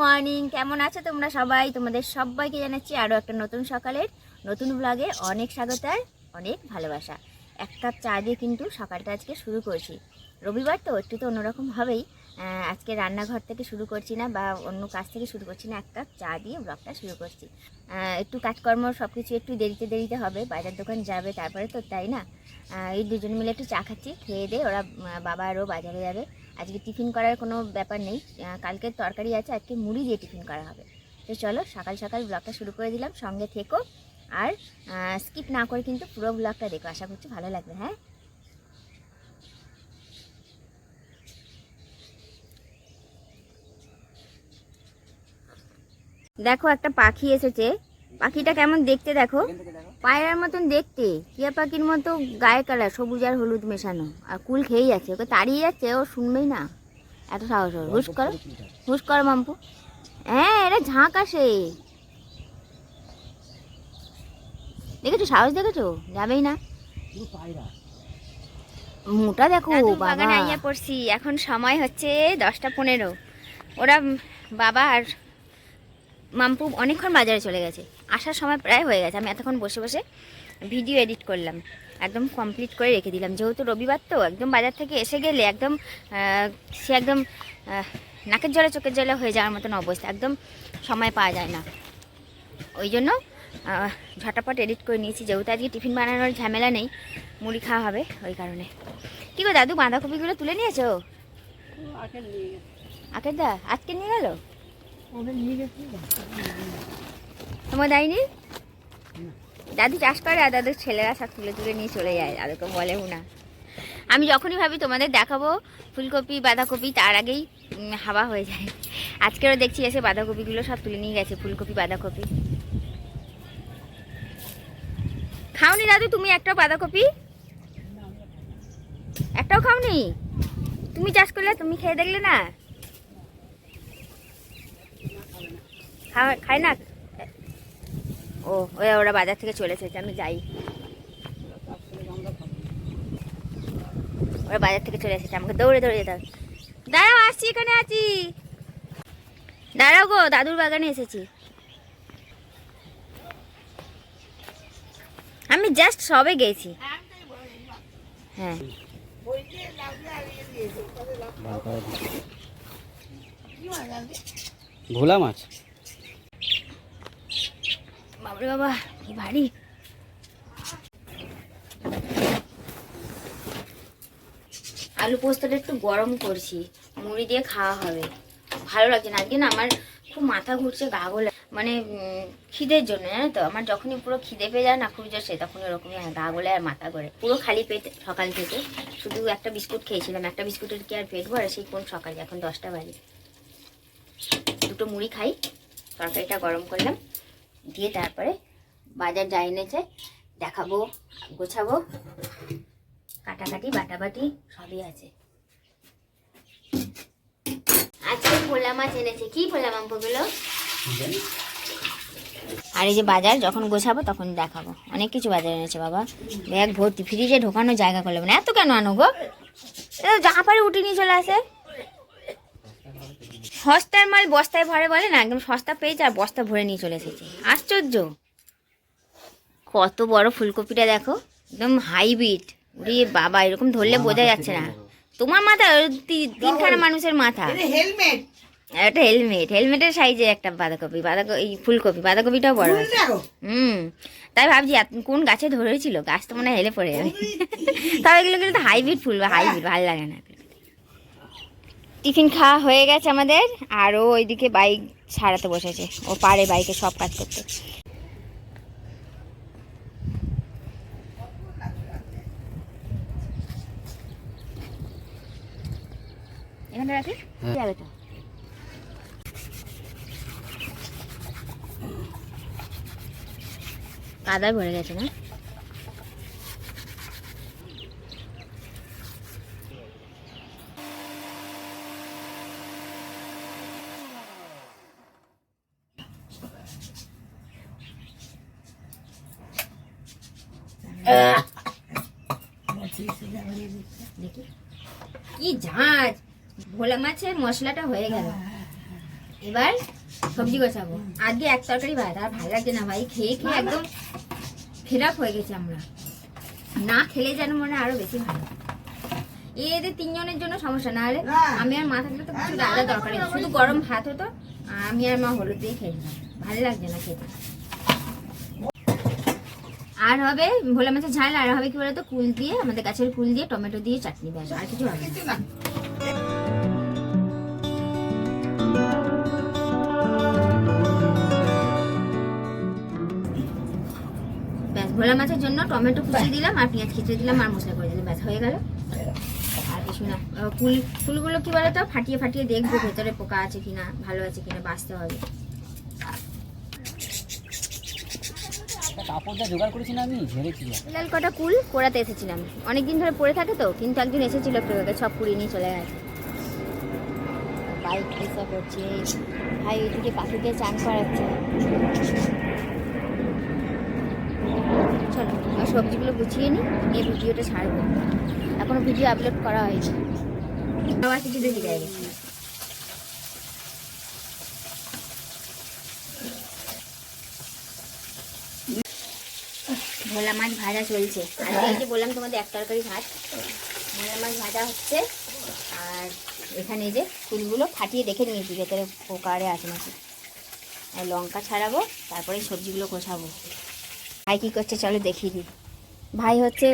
Morning, কেমন আছো তোমরা সবাই? তোমাদের সবাইকে জানাচ্ছি আরও একটা নতুন সকালের, নতুন ব্লগে অনেক স্বাগত আর অনেক ভালোবাসা। এক কাপ চা দিয়ে কিন্তু সকালটা আজকে শুরু করছি। রবিবার তো, একটু তো অন্যরকম হবেই। আজকে রান্নাঘর থেকে শুরু করছি না বা অন্য কাজ থেকে শুরু করছি না, এক কাপ চা দিয়ে ব্লগটা শুরু করছি। একটু কাজকর্ম সব কিছু একটু দেরিতে দেরিতে হবে, বাজার দোকান যাবে তারপরে তো তাই না? এই দুজন মিলে একটু চা খাচ্ছি, খেয়ে দিয়ে ওরা বাবা আরও বাজারে যাবে। আজকে টিফিন করার কোনো ব্যাপার নেই কালকের তরকারি আছে, আজকে মুড়ি দিয়ে টিফিন করা হবে। তো চলো, সকাল সকাল ব্লগটা শুরু করে দিলাম, সঙ্গে থেকো। আর স্কিপ না করে কিন্তু পুরো ব্লগটা দেখো, আশা করছি ভালো লাগবে হ্যাঁ? দেখো, একটা পাখি এসেছে। পাখিটা কেমন দেখতে দেখো? পায়রার মতন দেখতে। টিয়া পাখির মতো গায়ে কালার সবুজ আর হলুদ মেশানো। আর কুল খেয়েই যাচ্ছে। ওকে তাড়িয়ে যাচ্ছে ও শুনবেই না। এত সাহস ওর। হুস করো। হুস করো মাম্পু। হ্যাঁ এটা ঝাঁক আসে। দেখেছ? সাহস দেখেছ? যাবেই না। মোটা দেখো বাগানে আইয়া পড়ছি। এখন সময় হচ্ছে দশটা পনেরো। ওরা বাবা আর মাম্পু অনেকক্ষণ বাজারে চলে গেছে। আসার সময় প্রায় হয়ে গেছে। আমি এতক্ষণ বসে বসে ভিডিও এডিট করলাম। একদম কমপ্লিট করে রেখে দিলাম। যেহেতু রবিবার তো একদম বাজার থেকে এসে গেলে একদম সে একদম নাকের জলে চোখের জলে হয়ে যাওয়ার মতন অবস্থা। একদম সময় পাওয়া যায় না। ওই জন্য ঝটাপট এডিট করে নিয়েছি। যেহেতু আজকে টিফিন বানানোর ঝামেলা নেই মুড়ি খাওয়া হবে ওই কারণে। কী গো দাদু বাঁধাকপিগুলো তুলে নিয়েছো? আখের দা আজকে নিয়ে গেল? তোমার দেয়নি দাদু চাষ করে আর দাদুর ছেলেরা সব তুলে তুলে নিয়ে চলে যায় দাদুকে বলেও না আমি যখনই ভাবি তোমাদের দেখাবো ফুলকপি, বাঁধাকপি, তার আগেই হাওয়া হয়ে যায়। আজকেরও দেখছি এসে বাঁধাকপিগুলো সব তুলে নিয়ে গেছে, ফুলকপি, বাঁধাকপি। খাওনি দাদু তুমি একটাও বাঁধাকপি? একটাও খাওনি? তুমি চাষ করলে, তুমি খেয়ে দেখলে না? খায় না? ও ওরা ওরা বাজার থেকে চলে এসেছে, আমি যাই। ওরা বাজার থেকে চলে এসেছে, আমাকে দৌড়ে দৌড়ে যেতে হবে। দাঁড়াও, আসছি, এখানে আছি। দাঁড়াও গো, দাদুর বাগানে এসেছি। আমি জাস্ট সবে গেছি। হ্যাঁ। ভোলা মাছ? বাবরে বাবা কি ভারী আলু পোস্তটা একটু গরম করছি, মুড়ি দিয়ে খাওয়া হবে। ভালো লাগছে না, আজকে না আমার খুব মাথা ঘুরছে, গা মানে খিদের জন্য, জানো তো? আমার যখনই পুরো খিদে পেয়ে যায় না, খুব জোরসে তখন এরকমই হয়, গা আর মাথা করে পুরো খালি পেট সকাল থেকে। শুধু একটা বিস্কুট খেয়েছিলাম, একটা বিস্কুটের কি আর পেট ভরে? সেই কোন সকালে এখন দশটা বাজে। দুটো মুড়ি খাই, তরকারিটা গরম করলাম। দিয়ে তারপরে বাজার যা এনেছে দেখাবো গোছাবো। কাটাকাটি বাটাবাটি সবই আছে। আজকে ভোলা মাছ এনেছে। কি ভোলা মাম্পগুলো আর এই যে বাজার যখন গোছাবো তখন দেখাবো। অনেক কিছু বাজার এনেছে বাবা। ব্যাগ ভর্তি ফ্রিজে ঢোকানো জায়গা করলে মানে এত কেন আনো গো? যা পারে উঠে নিয়ে চলে আসে। সস্তার মাল বস্তায় ভরে বলে না একদম সস্তা পেয়েছে আর বস্তা ভরে নিয়ে চলে এসেছে। আশ্চর্য। কত বড় ফুলকপিটা দেখো একদম হাইব্রিড। উড়ি বাবা এরকম ধরলে বোঝা যাচ্ছে না। তোমার মাথা তিনখানা মানুষের মাথা। হেলমেট। একটা হেলমেট হেলমেটের সাইজে একটা বাঁধাকপি বাঁধাকপি এই ফুলকপি বাঁধাকপিটাও বড় আছে। হুম তাই ভাবছি এত- কোন গাছে ধরেছিল? গাছ তো মনে হয় হেলে পড়ে যাবে। তবে এগুলো কিন্তু হাইব্রিড ফুল হাইব্রিড ভালো লাগে না টিফিন খাওয়া হয়ে গেছে আমাদের আর ও ওইদিকে বাইক সারাতে বসেছে। ও পারে বাইকে সব কাজ করতে। এখানে রাখি? হ্যাঁ। যাবে তো? কাদায় ভরে গেছে না? কি ঝাঁজ? ভোলা মাছের মশলাটা হয়ে গেল। এবার সবজি গোছাবো আজকে এক তরকারি ভাত, আর ভালো লাগছে না ভাই। খেয়ে খেয়ে একদম ফেরাপ হয়ে গেছি আমরা। না খেলে যেন মনে আরও বেশি ভালো। এদের তিনজনের জন্য সমস্যা, না হলে আমি আর মা থাকলে তো কিছু আলাদা দরকার শুধু গরম ভাত হতো, আমি আর মা হলুদ দিয়ে খেয়ে ভালো লাগছে না খেতে। আর হবে ভোলা মাছের ঝাল আর হবে কি বলতো কুল দিয়ে আমাদের গাছের কুল দিয়ে টমেটো দিয়ে চাটনি ব্যাস আর কিছু হবে না। ব্যাস ভোলা মাছের জন্য টমেটো কুচি দিলাম আর পেঁয়াজ খিচে দিলাম আর মশলা করে দিলাম। ব্যাস হয়ে গেল। আর কিছু না। কুল ফুলগুলো কি বলতো ফাটিয়ে ফাটিয়ে দেখব ভেতরে পোকা আছে কিনা ভালো আছে কিনা বাঁচতে হবে। কাপড়টা জোগাড় করেছি না আমি ঝেড়েছি লাল কটা কুল পোড়াতে এসেছিলাম। অনেকদিন ধরে পড়ে থাকে তো কিন্তু একদিন এসেছিল একটু সব কুড়িয়ে নিয়ে চলে গেছে। বাইক এসে করছে ভাই ওইদিকে পাখিকে চান করাচ্ছে। চলো আর সবজিগুলো গুছিয়ে নিই নিয়ে ভিডিওটা ছাড়বো। এখনও ভিডিও আপলোড করা হয়নি। আবার কিছু রেডি হয়ে ভোলা মাছ ভাজা চলছে। আর এই যে বললাম তোমাদের এক তরকারি ভাত ভোলা মাছ ভাজা হচ্ছে। আর এখানে যে ফুলগুলো ফাটিয়ে দেখে নিয়েছি, ভেতরে পোকারে আছে আর লঙ্কা ছাড়াবো, তারপরে সবজিগুলো কষাবো। ভাই কী করছে চলো দেখিয়ে দিই। ভাই হচ্ছে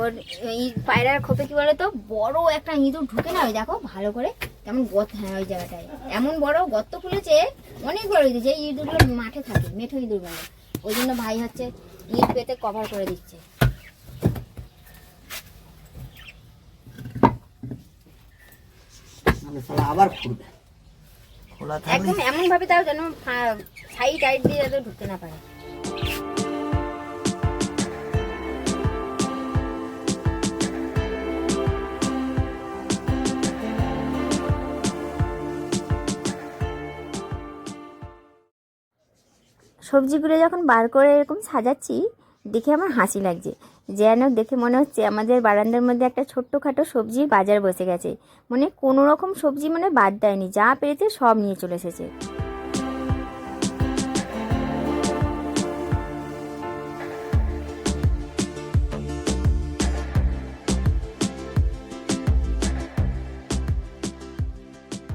ওর এই পায়রার খোপে কি বলো তো বড় একটা ইঁদুর ঢুকে না, ওই দেখো, ভালো করে কেমন গত হ্যাঁ ওই জায়গাটায়। এমন বড় গর্ত খুলেছে, অনেক বড় ইঁদুর যে ইঁদুরগুলো মাঠে থাকে, মেঠো ইঁদুর বলে। ওই জন্য ভাই হচ্ছে ইট পেতে কভার করে দিচ্ছে। আবার খুলবে। একদম এমন ভাবে তাও যেন সাইড টাইট দিয়ে যাতে ঢুকতে না পারে। সবজিগুলো যখন বার করে এরকম সাজাচ্ছি, দেখে আমার হাসি লাগছে। যেন দেখে মনে হচ্ছে আমাদের বারান্দার মধ্যে একটা ছোট্টখাটো সবজির বাজার বসে গেছে। মানে কোনো রকম সবজি মানে বাদ দেয়নি, যা পেরেছে সব নিয়ে চলে এসেছে।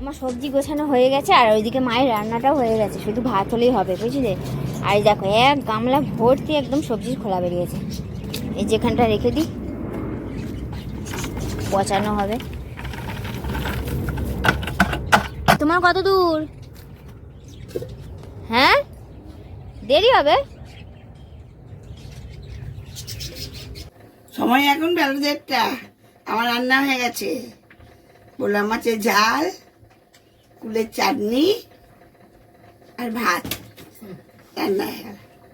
আমার সবজি গোছানো হয়ে গেছে, আর ওইদিকে মায়ের রান্নাটাও হয়ে গেছে। শুধু ভাত হলেই হবে, বুঝলে? আর দেখো, এক গামলা ভর্তি একদম সবজির খোলা বেরিয়েছে। এই যেখানটা রেখে দিই, পচানো হবে। তোমার কত দূর? হ্যাঁ? দেরি হবে? সময় এখন বেলা দেড়টা। আমার রান্না হয়ে গেছে। পোলা মাছের ঝাল, কুলের চাটনি আর ভাত। রান্না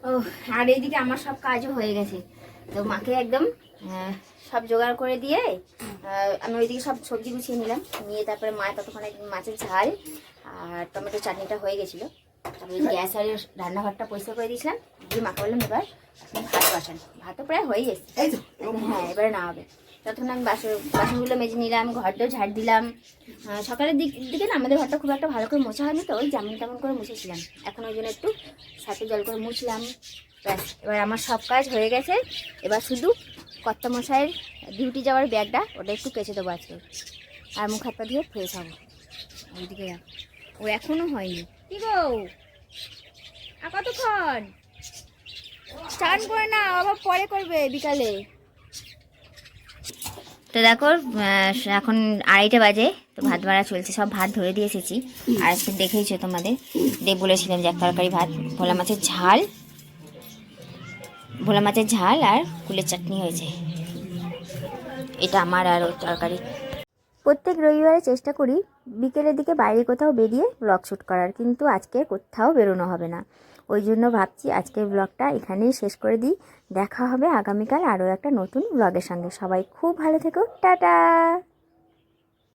ও আর এইদিকে আমার সব কাজও হয়ে গেছে। তো মাকে একদম সব জোগাড় করে দিয়ে আমি ওইদিকে সব সবজি গুছিয়ে নিলাম। নিয়ে তারপরে মা ততক্ষণে মাছের ঝাল আর টমেটো চাটনিটা হয়ে গেছিল। তারপরে গ্যাস আর রান্নাঘরটা পরিষ্কার করে দিয়েছিলাম। দিয়ে মাকে বললাম এবার ভাত বসান। ভাতও প্রায় হয়ে গেছে। হ্যাঁ এবারে না হবে তখন আমি বাসন, বাসনগুলো মেজে নিলাম, ঘরটাও ঝাড় দিলাম। সকালের দিক, দিকে না আমাদের ঘরটা খুব একটা ভালো করে মোছা হয়নি তো, ওই যেমন তেমন করে মুছেছিলাম। এখন ওই জন্য একটু সাথে জল করে মুছলাম। ব্যাস, এবার আমার সব কাজ হয়ে গেছে। এবার শুধু কর্তা মশাইয়ের ডিউটি যাওয়ার ব্যাগটা, ওটা একটু কেচে দেবো আজকে। আর মুখ হাত পা ধুয়ে ফ্রেশ হব। ওইদিকে ও এখনও হয়নি। কি গো? আর কতক্ষণ? স্নান করে না আবার পরে করবে বিকালে। তো দেখো এখন আড়াইটা বাজে, তো ভাত বাড়া চলছে, সব ভাত ধরে দিয়ে এসেছি। আর আজকে দেখেইছো তোমাদের দেব বলেছিলাম যে এক তরকারি ভাত, ভোলা মাছের ঝাল, ভোলা মাছের ঝাল আর কুলের চাটনি হয়েছে। এটা আমার আর ওই তরকারি। প্রত্যেক রবিবারে চেষ্টা করি বিকেলের দিকে বাইরে কোথাও বেরিয়ে ব্লগ শ্যুট করার, কিন্তু আজকে কোথাও বেরোনো হবে না। ওই জন্য ভাবছি আজকের ব্লগটা এখানেই শেষ করে দিই। দেখা হবে আগামীকাল আরও একটা নতুন ব্লগের সঙ্গে। সবাই খুব ভালো থেকো। টাটা!